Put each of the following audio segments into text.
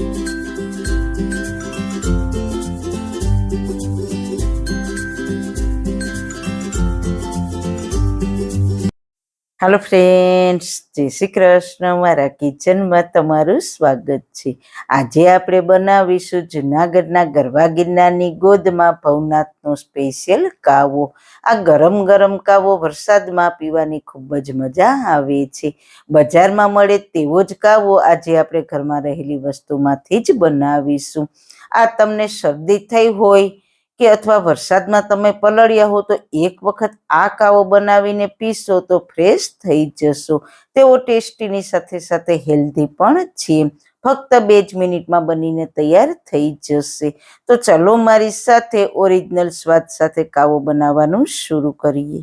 Thank you. Hello friends જય શ્રી કૃષ્ણ. મારા કિચનમાં તમારું સ્વાગત છે. આજે આપણે બનાવીશું જુનાગઢના ગરબા ગિરનારની ગોદમાં ભવનાથનો સ્પેશિયલ કાવો. આ ગરમ ગરમ કાવો વરસાદમાં પીવાની ખૂબ જ મજા આવે છે. બજારમાં મળે તેવો જ કાવો આજે આપણે ઘરમાં રહેલી વસ્તુમાંથી જ બનાવીશું. આ તમને શરદી થઈ હોય કે અથવા વરસાદમાં તમે પલળ્યા હો તો એક વખત આ કાવો બનાવીને પીશો તો ફ્રેશ થઈ જશો. તેઓ ટેસ્ટીની સાથે સાથે હેલ્ધી પણ છે. ફક્ત બે જ મિનિટમાં બનીને તૈયાર થઈ જશે. તો ચલો મારી સાથે ઓરિજિનલ સ્વાદ સાથે કાવો બનાવવાનું શરૂ કરીએ.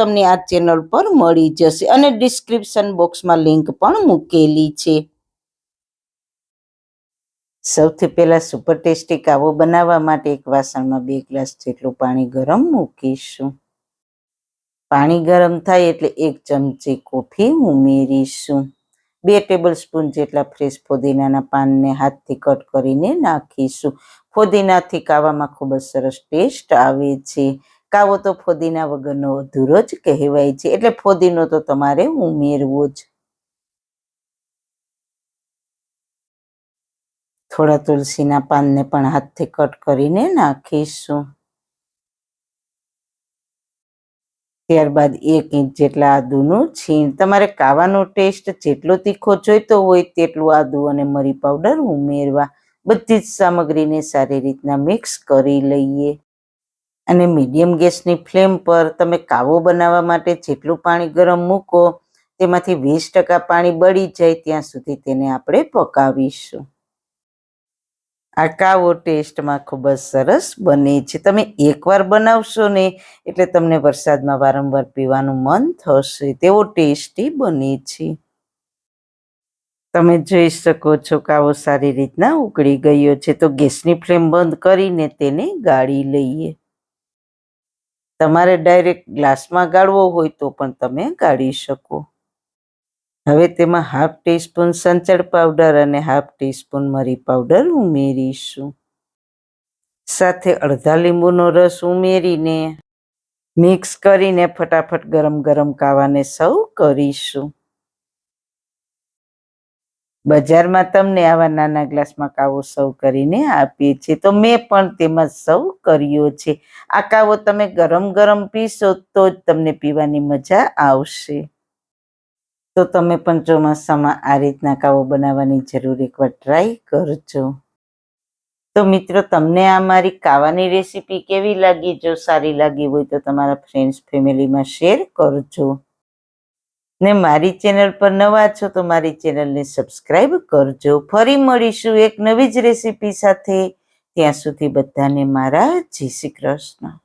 તમને આ ચેનલ પર મળી જશે અને ડિસ્ક્રિપ્શન બોક્સમાં લિંક પણ મૂકેલી છે. સૌથી પહેલા સુપર ટેસ્ટી કાવો બનાવવા માટે એક વાસણમાં બે ગ્લાસ જેટલું પાણી ગરમ મૂકીશું. પાણી ગરમ થાય એટલે એક ચમચી કોફી ઉમેરીશું. બે ટેબલ સ્પૂન જેટલા ફ્રેશ ફોદીનાના પાનને હાથથી કટ કરીને નાખીશું. ફોદીનાથી કાવામાં ખૂબ જ સરસ ટેસ્ટ આવે છે. કાવો તો ફોદીના વગરનો અધૂરો જ કહેવાય છે. એટલે ફોદીનો તો તમારે ઉમેરવો જ. થોડા તુલસીના પાનને પણ હાથથી કટ કરીને નાખીશું. ત્યારબાદ એક ઇંચ જેટલા આદુનું છીણ. તમારે કાવાનો ટેસ્ટ જેટલો તીખો જોઈતો હોય તેટલું આદુ અને મરી પાવડર ઉમેરવા. બધી જ સામગ્રીને સારી રીતના મિક્સ કરી લઈએ. અને મીડિયમ ગેસની ફ્લેમ પર તમે કાવો બનાવવા માટે જેટલું પાણી ગરમ મૂકો, તેમાંથી વીસ ટકા પાણી બળી જાય ત્યાં સુધી તેને આપણે પકાવીશું. આ કાવો ટેસ્ટમાં ખૂબ જ સરસ બને છે. તમે એકવાર બનાવશો ને એટલે તમને વરસાદમાં વારંવાર પીવાનું મન થશે. તેવો ટેસ્ટી બને છે. તમે જોઈ શકો છો કાવો સારી રીતના ઉકળી ગયો છે. તો ગેસની ફ્લેમ બંધ કરીને તેને ગાળી લઈએ. તમારે ડાયરેક્ટ ગ્લાસમાં ગાળવો હોય તો પણ તમે ગાળી શકો. હવે તેમાં હાફ ટીસ્પૂન સંચળ પાવડર અને હાફ ટીસ્પૂન મરી પાવડર ઉમેરીશું. સાથે અડધા લીંબુનો રસ ઉમેરીને મિક્સ કરીને ફટાફટ ગરમ ગરમ કાવાને સર્વ કરીશું. બજારમાં તમને આવા નાના ગ્લાસમાં કાવો સર્વ કરીને આપીએ છીએ. તો મેં પણ તેમાં સર્વ કર્યો છે. આ કાવો તમે ગરમ ગરમ પીશો તો જ તમને પીવાની મજા આવશે. તો તમે પણ ચોમાસામાં આ રીતના કાવો બનાવવાની જરૂર એકવાર ટ્રાય કરજો. તો મિત્રો, તમને આ મારી કાવાની રેસીપી કેવી લાગી? જો સારી લાગી હોય તો તમારા ફ્રેન્ડ્સ ફેમિલીમાં શેર કરજો. ને મારી ચેનલ પર નવા છો તો મારી ચેનલને સબસ્ક્રાઈબ કરજો. ફરી મળીશું એક નવી જ રેસીપી સાથે. ત્યાં સુધી બધાને મારા જય શ્રી કૃષ્ણ.